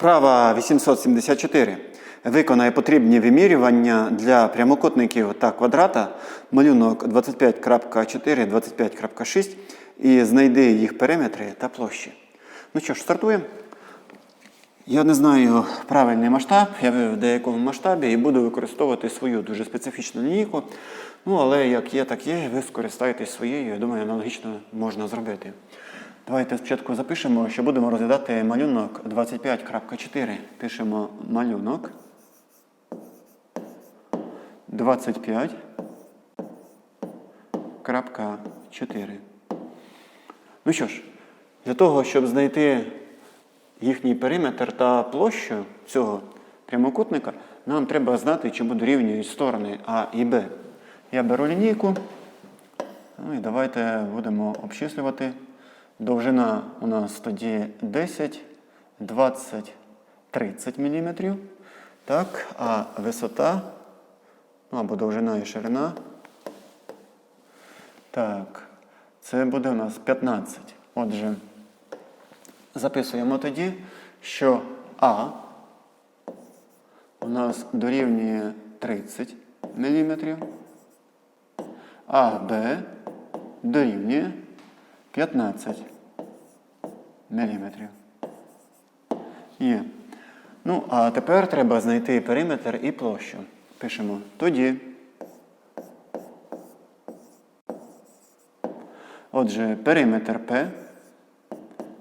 Вправа 874. Виконає потрібні вимірювання для прямокутників та квадрата, малюнок 25.4, 25.6 і знайди їх периметри та площі. Ну що ж, стартуємо. Я не знаю правильний масштаб, я в деякому масштабі і буду використовувати свою дуже специфічну лінійку. Ну, але як є, так є, ви скористаєтесь своєю, я думаю, аналогічно можна зробити. Давайте спочатку запишемо, що будемо розглядати малюнок 25.4. Пишемо малюнок 25.4. Ну що ж, для того, щоб знайти їхній периметр та площу цього прямокутника, нам треба знати, чому дорівнюють сторони А і Б. Я беру лінійку. Ну і давайте будемо обчислювати. Довжина у нас тоді 10, 20, 30 мм. Так, а висота, ну або довжина і ширина. Так, це буде у нас 15. Отже, записуємо тоді, що А у нас дорівнює 30 мм, а Б дорівнює 15 мм. Є. Ну, а тепер треба знайти периметр і площу. Пишемо тоді. Отже, периметр П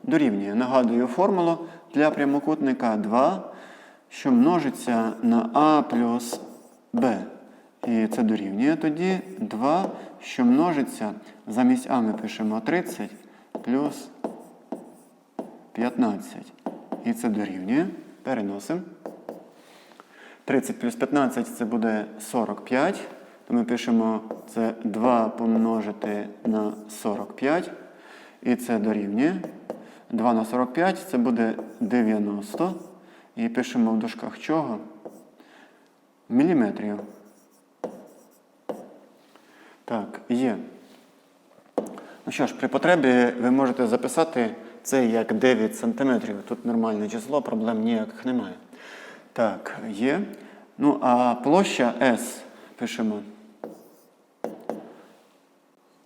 дорівнює. Нагадую формулу для прямокутника 2, що множиться на А плюс Б. І це дорівнює тоді 2, що множиться, замість А ми пишемо 30 плюс 15. І це дорівнює. Переносимо. 30 плюс 15 це буде 45. То ми пишемо це 2 помножити на 45. І це дорівнює. 2 на 45 це буде 90. І пишемо в дужках чого? Міліметрів. Так, є. Ну що ж, при потребі ви можете записати це як 9 см. Тут нормальне число, проблем ніяких немає. Так, є. Ну, а площа S пишемо.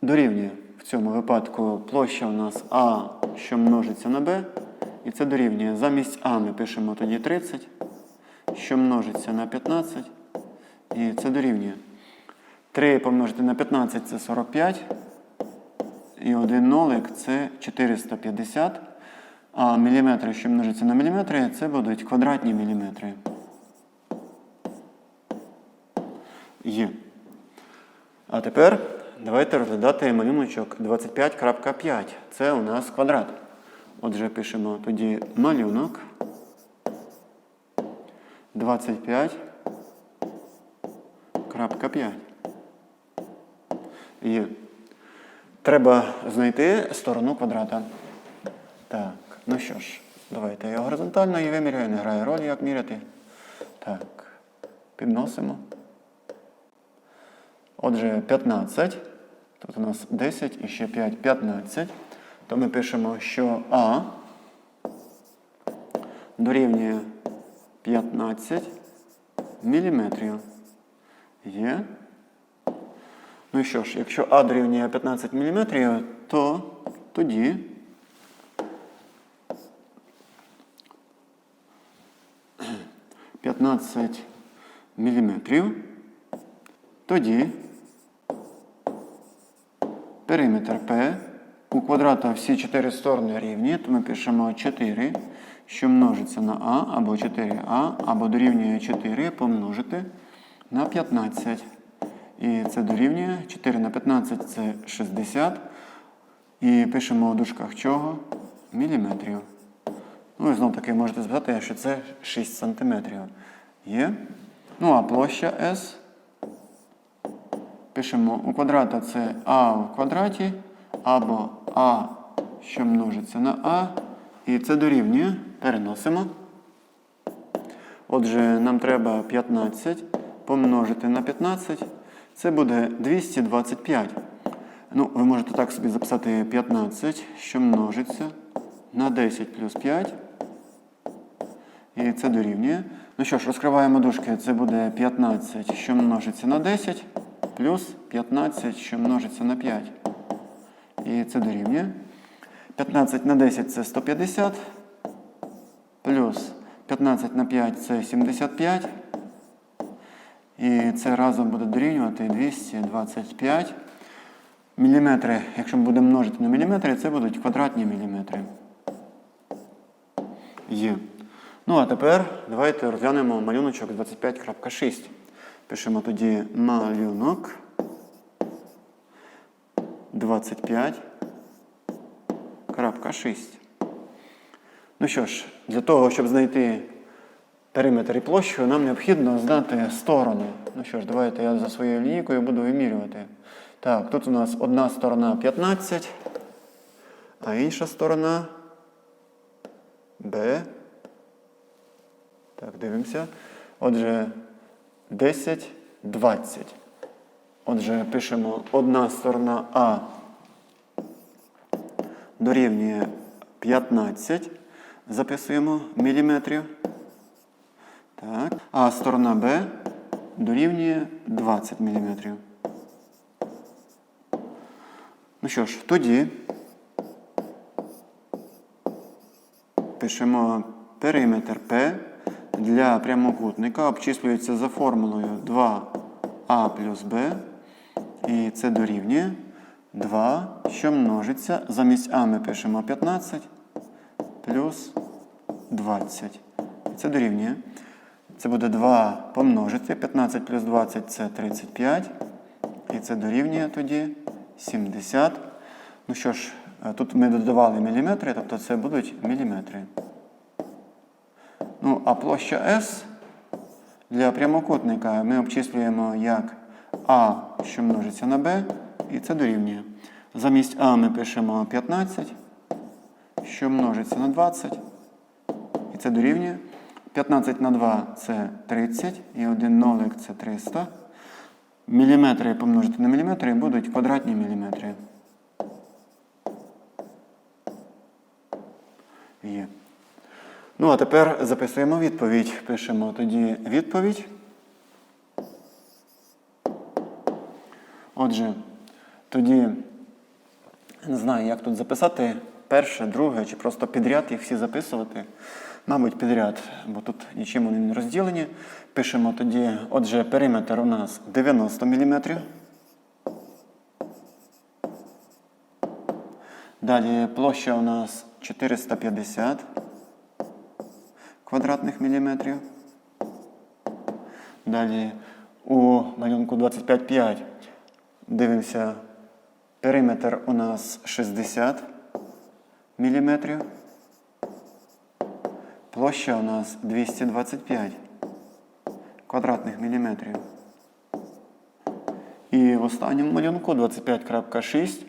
Дорівнює в цьому випадку площа у нас А, що множиться на Б. І це дорівнює. Замість А ми пишемо тоді 30, що множиться на 15. І це дорівнює. 3 помножити на 15 це 45. І один нолик це 450. А міліметри, що множиться на міліметри, це будуть квадратні міліметри. Є. А тепер давайте розглядати малюночок 25.5. Це у нас квадрат. Отже, пишемо тоді малюнок 25.5. Є. Треба знайти сторону квадрата. Так, ну що ж, давайте я горизонтально її виміряю, не грає ролі, як міряти. Так, підносимо. Отже, 15. Тут у нас 10 і ще 5, 15. То ми пишемо, що А дорівнює 15 міліметрів. Є. Ну і що ж, якщо А дорівнює 15 мм, то тоді «15 міліметрів, тоді периметр P у квадрата всі чотири сторони рівні, то ми пишемо 4, що множиться на А, або 4А, або дорівнює 4 помножити на 15. І це дорівнює 4 на 15 це 60. І пишемо у дужках чого? Міліметрів. Ну і знов таки можете запитати, що це 6 сантиметрів. Є. Ну а площа S. Пишемо у квадрата це А в квадраті, або А, що множиться на А. І це дорівнює. Переносимо. Отже, нам треба 15 помножити на 15. Це буде 225. Ну, ви можете так собі записати 15, що множиться на 10 плюс 5. І це дорівнює. Ну що ж, розкриваємо дужки. Це буде 15, що множиться на 10, плюс 15, що множиться на 5. І це дорівнює. 15 на 10 це 150. Плюс 15 на 5 це 75. І це разом буде дорівнювати 225 міліметри. Якщо ми будемо множити на міліметри, це будуть квадратні міліметри. Є. Ну, а тепер давайте розглянемо малюночок 25.6. Пишемо тоді малюнок 25.6. Ну що ж, для того, щоб знайти периметр і площу, нам необхідно знати сторону. Ну що ж, давайте я за своєю лінійкою буду вимірювати. Так, тут у нас одна сторона 15, а інша сторона Б. Так, дивимося. Отже, 10, 20. Отже, пишемо одна сторона А дорівнює 15. Записуємо міліметрів. Так. А сторона Б дорівнює 20 міліметрів. Ну що ж, тоді пишемо периметр П для прямокутника обчислюється за формулою 2а плюс Б. І це дорівнює 2, що множиться. Замість А ми пишемо 15 плюс 20. І це дорівнює. Це буде 2 помножити. 15 плюс 20 це 35. І це дорівнює тоді 70. Ну що ж, е, тут ми додавали міліметри, тобто це будуть міліметри. Ну, а площа S для прямокутника ми обчислюємо як А, що множиться на Б, і це дорівнює. Замість А ми пишемо 15, що множиться на 20, і це дорівнює. 15 на 2 це 30, і один нолик це 300. Міліметри помножити на міліметри будуть квадратні міліметри. Є. Ну, а тепер записуємо відповідь. Пишемо тоді відповідь. Отже, тоді не знаю, як тут записати перше, друге, чи просто підряд їх всі записувати. Мабуть, підряд, бо тут нічим вони не розділені. Пишемо тоді, отже, периметр у нас 90 мм. Далі площа у нас 450 квадратних міліметрів. Далі у малюнку 25,5 дивимося, периметр у нас 60 міліметрів. Площа у нас 225 квадратних міліметрів. І в останньому малюнку 25.6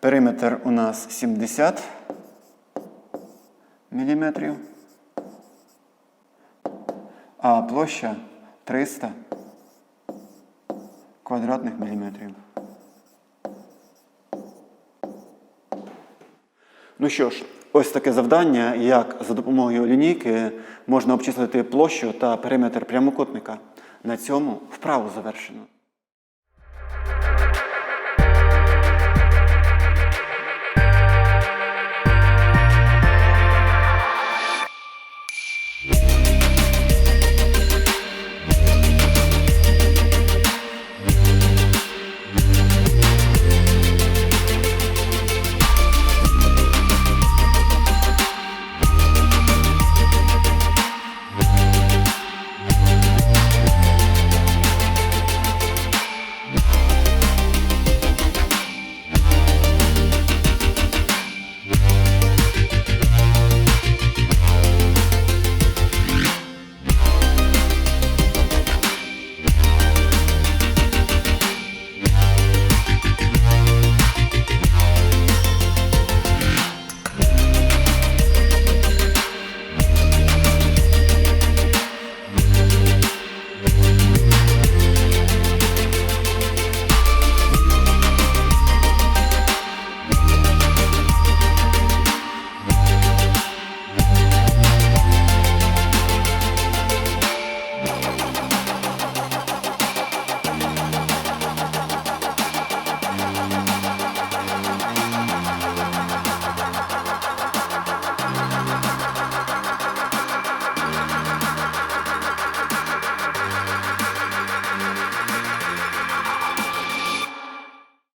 периметр у нас 70 міліметрів. А площа 300 квадратних міліметрів. Ну що ж, ось таке завдання, як за допомогою лінійки можна обчислити площу та периметр прямокутника. На цьому вправу завершено.